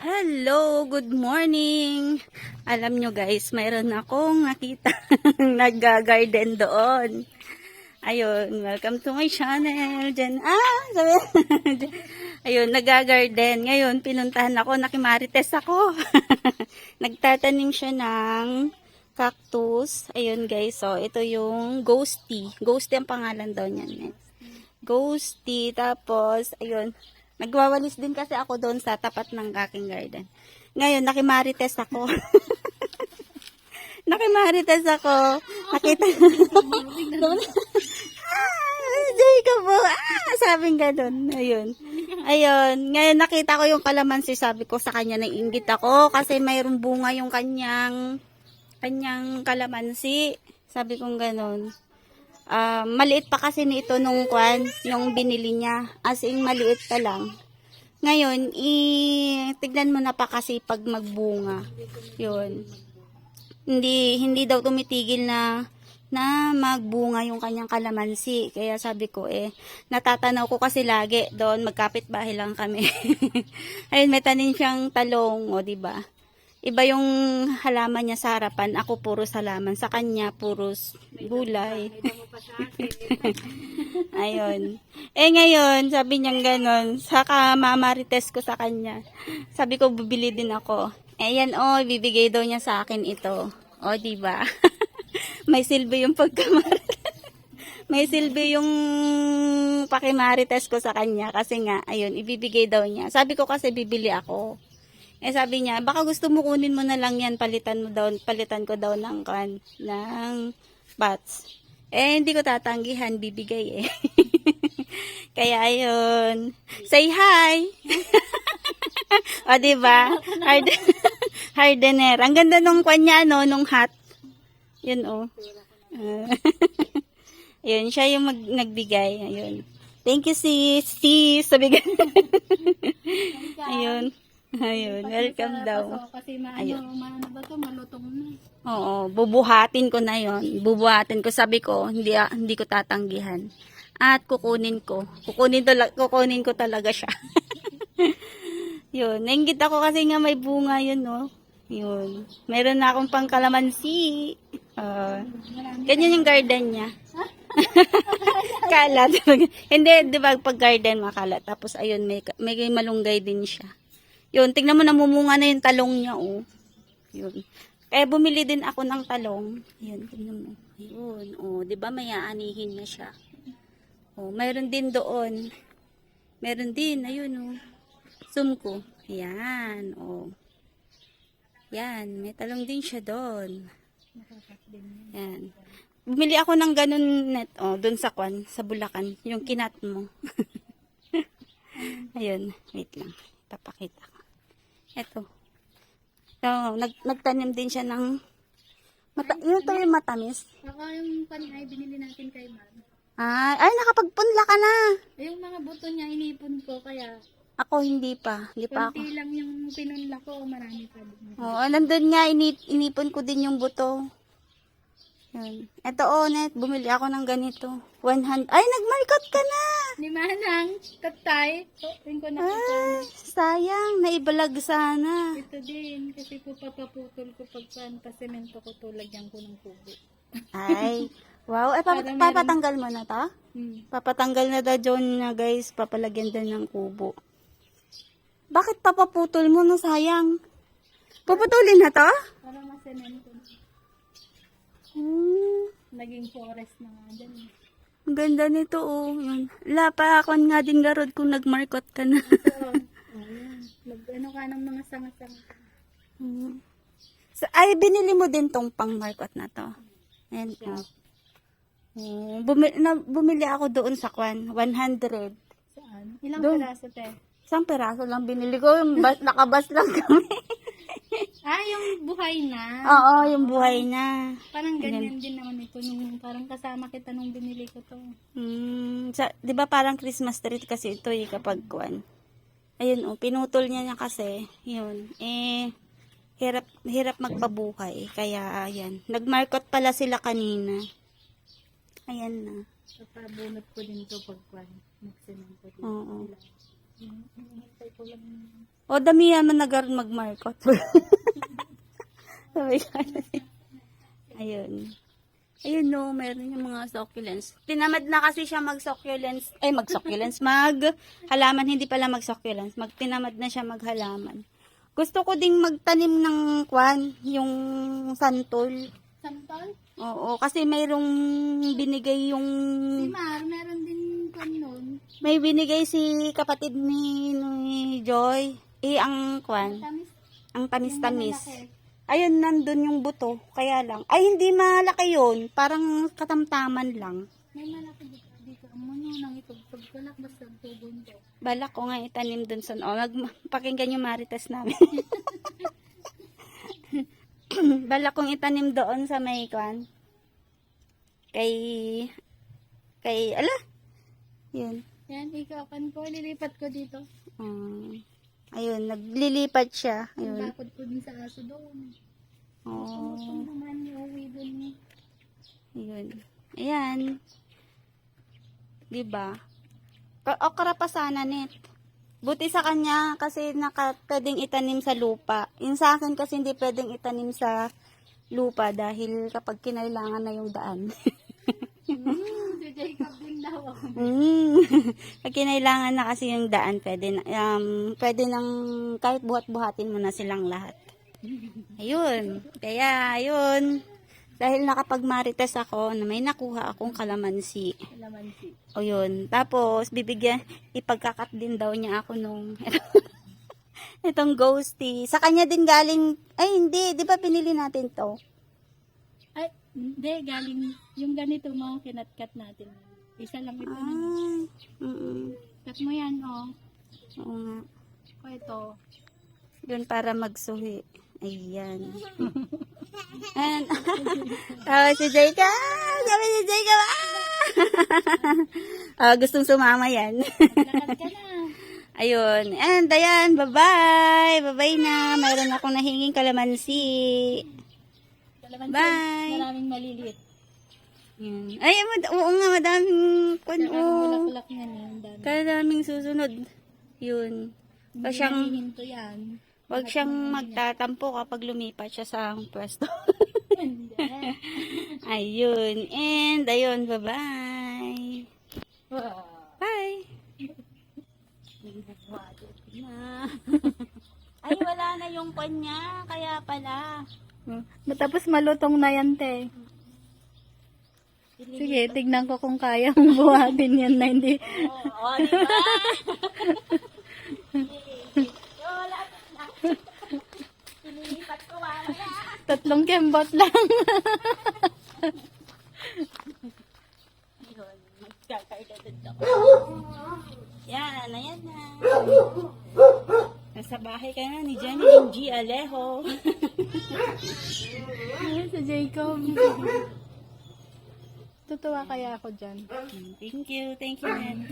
Hello, good morning. Alam nyo guys, mayroon akong nakita nag-garden doon. Ayun, welcome to my channel. Diyan, ah, sabi, ayun, nag-garden. Ngayon, pinuntahan ako, nakimarites ako. Nagtatanim siya ng cactus. Ayun guys, so ito yung ghosty. Ghosty ang pangalan daw niyan. Eh. Ghosty, tapos, ayun, Nagwawalis din kasi ako doon sa tapat ng aking garden. Ngayon, nakimarites ako. nakimarites ako. Nakita. Jacob. Ah, sabing ganun. Ayun. Ayun. Ngayon, nakita ko yung kalamansi. Sabi ko sa kanya, naiingit ako kasi mayroong bunga yung kanyang kanyang kalamansi. Sabi kong ganun. Ah, maliit pa kasi nito nung kwan, yung binili niya. As in, maliit pa lang. Ngayon, i tignan mo na pa kasi pag magbunga. Yun. Hindi, hindi daw tumitigil na na magbunga yung kanyang kalamansi. Kaya sabi ko eh, natatanaw ko kasi lagi doon, magkapit bahay lang kami. Ayun, may tanim siyang talong, o ba? Iba yung halaman niya sa harapan, ako puro halaman. Sa kanya, puro gulay. Ayun. Eh ngayon, sabi niya ganon, saka mamarites ko sa kanya. Sabi ko, bibili din ako. Eh yan, oh, bibigay daw niya sa akin ito. O, di ba? May silbi yung pagkamarites. May silbi yung pakimarites ko sa kanya kasi nga, ayun, ibibigay daw niya. Sabi ko kasi bibili ako. Eh sabi niya, baka gusto mo kunin mo na lang yan, palitan mo daw, palitan ko daw ng kan, ng bats. Eh, hindi ko tatanggihan, bibigay eh. Kaya ayun. Say hi! o, diba? Hard, hardener. Ang ganda nung kanya, no, nung hat. Yun, oh. Ayun, siya yung mag, nagbigay. Ayun. Thank you, sis. Sis, sabi. Ayun. Ayun, welcome daw. Kasi maano, Ayun. maano ba to, malutong na. Oo, bubuhatin ko na yon. Bubuhatin ko, sabi ko, hindi, ah, hindi ko tatanggihan. At kukunin ko. Kukunin, to, kukunin ko talaga siya. yun, nainggit ako kasi nga may bunga yun, no? Yun. Meron na akong pangkalamansi. Uh, ganyan yung garden niya. kalat. Hindi, di ba, pag garden makalat. Tapos, ayun, may, may malunggay din siya. Yun, tingnan mo, namumunga na yung talong niya, oh. Yun. Kaya bumili din ako ng talong. Yun, tingnan mo. Yun, oh, di ba, may aanihin na siya. Oh, mayroon din doon. Meron din, ayun, oh. Zoom ko. Yan, oh. Yan, may talong din siya doon. Yan. Bumili ako ng ganun net, oh, doon sa kwan, sa Bulacan, yung kinat mo. Ayun, wait lang. Papakita ko. Eto. So, nag, nagtanim din siya ng mata, yun to yung matamis. Ako yung panay binili natin kay Ma'am. Ah, ay, nakapagpunla ka na. Eh, Yung mga buto niya inipon ko, kaya Ako hindi pa. Hindi pa ako. konti lang yung pinunla ko, marami pa din. Oo, nandun nga, inip, inipon ko din yung buto. Yun. Eto, oh, net, bumili ako ng ganito. 100. Ay, nagmarkot ka na! Ni Manang, katay. So, yun ko na ito. Ay, sayang, naibalag sana. Ito din, kasi po papaputol ko pag pasemento ko tulagyan ko ng kubo. Ay, wow. Ay, pap- papatanggal mo na to? Hmm. Papatanggal na daw John na guys, papalagyan din ng kubo. Bakit papaputol mo na sayang? Puputulin na to? Para masemento. Hmm, Naging forest na nga dyan. eh. ang ganda nito oh. Yun. La pa ako nga din garod kung nagmarkot ka na. So, ayun. Mag, ano ka ng mga sanga-sanga. Hmm. So, ay, binili mo din tong pang markot na to. Ayan oh. Oh, bumi- na, bumili ako doon sa kwan, 100. Saan? Ilang Doon. peraso, te? Isang peraso lang binili ko, yung bas, nakabas lang kami. Ah, yung buhay na. Oo, yung buhay na. Parang ganyan din naman ito. Nung, parang kasama kita nung binili ko to. Hmm, sa, 'di ba parang Christmas tree kasi ito eh kapag kuan. Ayun oh, pinutol niya niya kasi. 'Yun. Eh hirap hirap magpabuhay kaya ayan. Nagmarkot pala sila kanina. Ayan na. Papabunot ko din to pag kwan. Nagsinan ko din. Oo. Hinihintay ko lang O, damihan man nagaroon mag-markot. Sabi ka Ayun. Ayun no, meron yung mga succulents. Tinamad na kasi siya mag-succulents. Eh, mag-succulents. Mag halaman, hindi pala mag-succulents. Mag, tinamad na siya mag-halaman. Gusto ko ding magtanim ng kwan, yung santol. Santol? Oo, kasi mayroong binigay yung... Si Mar, meron din kwan nun. May binigay si kapatid ni, ni Joy. Eh, ang kwan, Tamis. ang tamis-tamis. Ayun, nandun yung buto. Kaya lang. Ay, hindi malaki yun. Parang katamtaman lang. May malaki dito. Muno nang itugtog ko lang basta tugon ko. Balak ko nga itanim dun sa... O, mag, pakinggan yung marites namin. Balak kong itanim doon sa may kwan. Kay... Kay... Ala? Yun. Yan, ikaw kan ko. Lilipat ko dito. Um, ayun, naglilipat siya. Ayun. bakod ko din sa aso doon. Oh, Ito naman yung uwi doon ayun. Ayan. Diba? Okra pa sana, net. Buti sa kanya kasi naka, pwedeng itanim sa lupa. Yung sa akin kasi hindi pwedeng itanim sa lupa dahil kapag kinailangan na yung daan. Si Jacob din daw. Mm. Pag kinailangan na kasi yung daan, pwede na, um, pwede nang kahit buhat-buhatin mo na silang lahat. Ayun. Kaya, ayun. Dahil nakapagmarites ako na may nakuha akong kalamansi. Kalamansi. O yun. Tapos, bibigyan, ipagkakat din daw niya ako nung, itong ghosty. Sa kanya din galing, ay hindi, di ba pinili natin to? Ay, hindi, galing yung ganito mga kinatkat natin. Isa lang ito. Ay, mm Kat mo yan, oh. Oo nga. O ito. Yun para magsuhi. Ayan. And, tawa si Jacob! Sabi si Jacob! Ah! ah, gustong sumama yan. Ayun. And, ayan, bye-bye! Bye-bye na. Mayroon akong nahinging kalamansi. Kalamansi. Bye. Maraming maliliit. Yan. Ay, mad- oo nga, madaming kun oh. bulaklak yan. Ang dami. Kadaming susunod. Yun. Wag siyang, nahihinto yan. wag siyang magtatampo kapag lumipat siya sa pwesto. Ayun. And, ayun, bye-bye. Wow. Bye. Na. Ay, wala na yung kanya. Kaya pala. Matapos malutong na yan, te. Sige, tignan ko kung kaya mong buhatin yan na hindi. Oo, oh, di ba? Wala na. Pinilipat ko mamaya. Tatlong kembot lang. Yan, ayan na. Nasa bahay ka na ni Jenny G. Alejo. Ayun si Jacob. Tutuwa kaya ako dyan. thank you, thank you, man.